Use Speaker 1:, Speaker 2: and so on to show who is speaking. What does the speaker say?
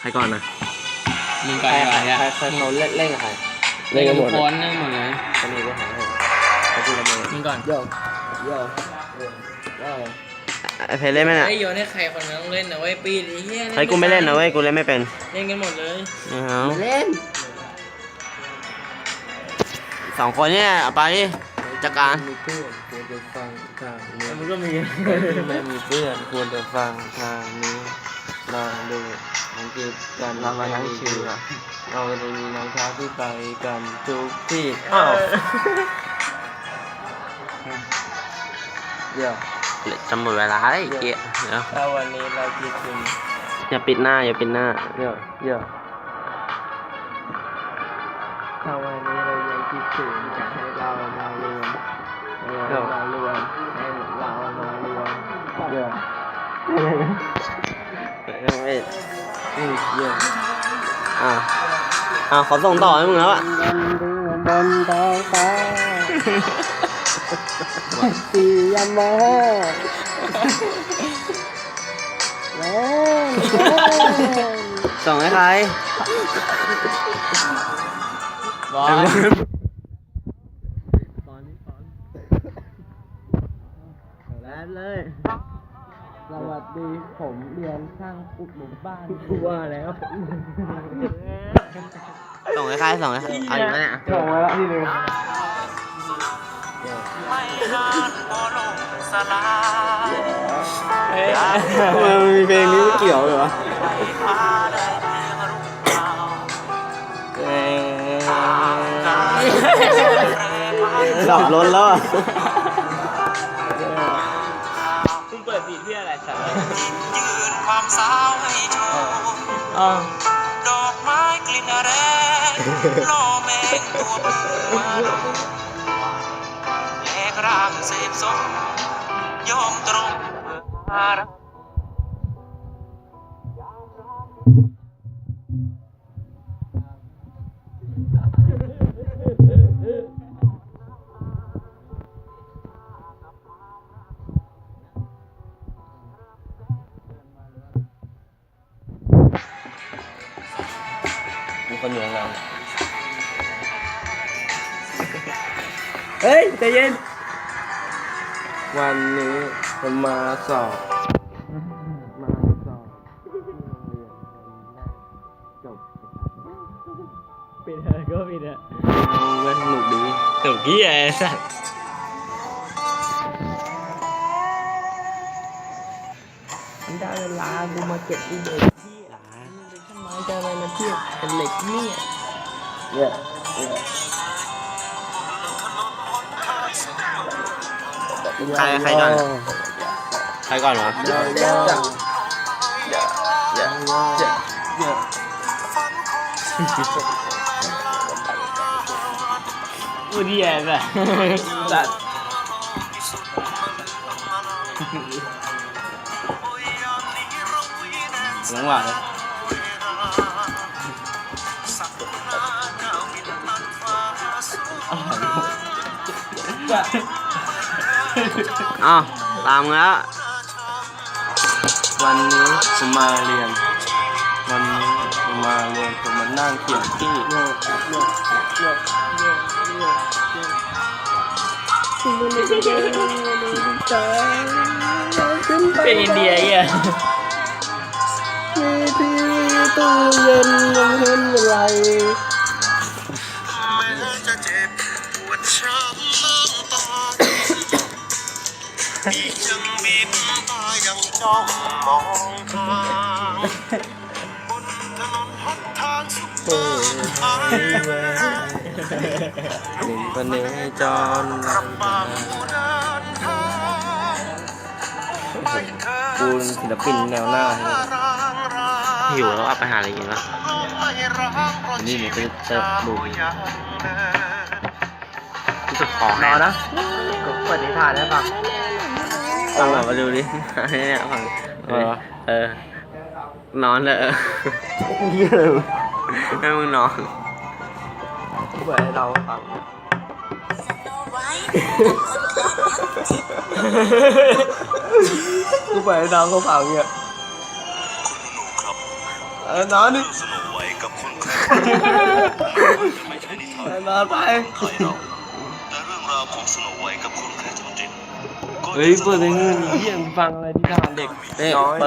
Speaker 1: ใครก่อนนะ
Speaker 2: มึง
Speaker 3: ใค
Speaker 2: ก่
Speaker 3: ร
Speaker 2: อนดีกว่า
Speaker 3: ใคร
Speaker 2: เนี่ย
Speaker 3: ใครใครเขาเล่นเล่นกับใคร
Speaker 1: เล่นกันหมด
Speaker 2: ทุ
Speaker 1: เลย
Speaker 2: คนเล่นหมดเลย
Speaker 3: คนนี้ก็หาให้ไปทีละมือ
Speaker 2: มึงก่อน
Speaker 3: โยโยโย
Speaker 1: ไอเพลเล่นไหมเนี่ย
Speaker 2: ไอ้ยโยนให้ใครคนนึงต้องเล่นนะเว้ยปีนไอ้เหี้ย
Speaker 1: ไอกูไม่เล่นนะเว้ยกูเล่นไม่เป็น
Speaker 2: เล่นกันหมดเลย
Speaker 1: ไม่เอา
Speaker 3: มาเล่น
Speaker 1: สองคนเนี่ยเอาไปจัดการ
Speaker 3: มีเพื่อนควรจะฟังทางนี้
Speaker 2: มึงก็มี
Speaker 3: ไม่มีเพื่อนควรจะฟังทางนี้ลอง ดูสังเกตกันเรามาทั้งชีวิตเราจะมีน้ำค้าที่ไปกันทุกที่อ้าวเดี๋ยว
Speaker 1: จะหมดเวลาแล้วไอ้เกียเดี๋ยว
Speaker 3: ถ้าวันนี้เราคิดถึง
Speaker 1: อย่าปิดหน้าอย่าปิดหน้า
Speaker 3: เดี๋ยวเดี๋ยวถ้าวันนี้เรายังคิดถึงจะให้เรามารวมให้เรามารวมให้เรามารวมเดี๋ยว
Speaker 1: ไม่
Speaker 3: อืมเยว
Speaker 1: อ่าอ่าขอส่งต่อให้มึงแล้วอะ
Speaker 3: บนเรือบนท้องฟ้าสียามาแล้น
Speaker 1: ส่งให้ใคร
Speaker 2: บอล
Speaker 1: แล้เลย
Speaker 3: สวัสดีผมเรียนช่างอุดหนุนบ้าน
Speaker 1: ว่าแล้วส่งให้ใครส่งให้ใครเอาอีกแล้วเนี่ย
Speaker 3: ส่งไว้แล้วที่หนึ่ง
Speaker 2: เฮ้ย
Speaker 1: มันมีเพลงนี้ไม่เกี่ยวเหรอสับล้นแล้ว
Speaker 2: สัตว์
Speaker 4: ยืนความสาวให้โชม
Speaker 2: อ๋อ
Speaker 4: ดอกไม้กลิ่นแรงล่อแมงตัวผู้มาดมแลกร่างเสพสมยอมตรงเพื่อหารัก
Speaker 1: คนอยู่ข้างหลัง
Speaker 3: เฮ้ยใจเย็น วันนี้จะมาสอบ มาสอบจบ
Speaker 2: ปิดเถอะก็ปิดเถอะ
Speaker 1: มันสนุกดี
Speaker 2: ถูกเหี้ยไอ้สัตว์
Speaker 3: ได้เวลากูมาเก็บอีเด็กที่ทำไม จะอะไรมาเทียบเป็นเหล็กเนี่ยเนี่ยเนี่ย
Speaker 1: ใครใครก่อนใครก่อนวะ
Speaker 3: เดี๋ยวเดี๋ยวเดี๋ยวเดี๋ยวเดี๋ยวเดี๋ยว
Speaker 2: พูดเหี้ยแบบ
Speaker 3: จัด
Speaker 1: หลังหวานเลย อ้าวตามมึงแล้ว
Speaker 3: วันนี้ผมมาเรียน วันนี้ผมมาเรียนผมมานั่งเขียนที่
Speaker 2: เป็นอินเดียไอ้เหี้ย
Speaker 3: มีที่ตู้เย็นยังเห็นอะไร
Speaker 4: ยังบินตายังจ้องมองทางบนถนนหนทางสุข
Speaker 3: เปิดไฮเวย์หนึ่งปเนจร
Speaker 4: กับมาผู้เดินทางไม่เคย
Speaker 3: กูเป็นศิลปินแนวหน้าให้
Speaker 4: ร้างรา
Speaker 1: หิวแล้วเอาไปหาอะไรกินวะ
Speaker 4: ไม่ร้างเพราะ
Speaker 1: นี่
Speaker 4: ชี
Speaker 1: มัน
Speaker 4: วิ
Speaker 1: จะ
Speaker 4: ต
Speaker 1: จะ
Speaker 4: เจ้า
Speaker 1: ดู
Speaker 4: ยังเดิน
Speaker 1: รู้สึกคอ
Speaker 3: ร
Speaker 1: แห้
Speaker 3: องนะกูเปิดนิทานได้ปะ
Speaker 1: ฟังแบบมาดูดิเนี่ยฟัง
Speaker 3: เออ
Speaker 1: เออ นอนเลยเออให้มึงนอน
Speaker 3: กูเปิดให้เราฟังกูเปิดให้น้องเขาฟังเนี่ย
Speaker 4: คุณหนูครับ
Speaker 3: อเออนอนดิ
Speaker 4: สโนไวท์กับคนแคไม่ใช่นิทาน
Speaker 3: เออนอนไป
Speaker 4: ไทยเราแต่เรื่องราวของสโนไวท์กับคนแคระจริงๆก็
Speaker 3: เฮ้ยเปิดเพลงเงินเฮียมึงฟังอะไรที่ทางเด็ก
Speaker 1: นี่
Speaker 3: น้อย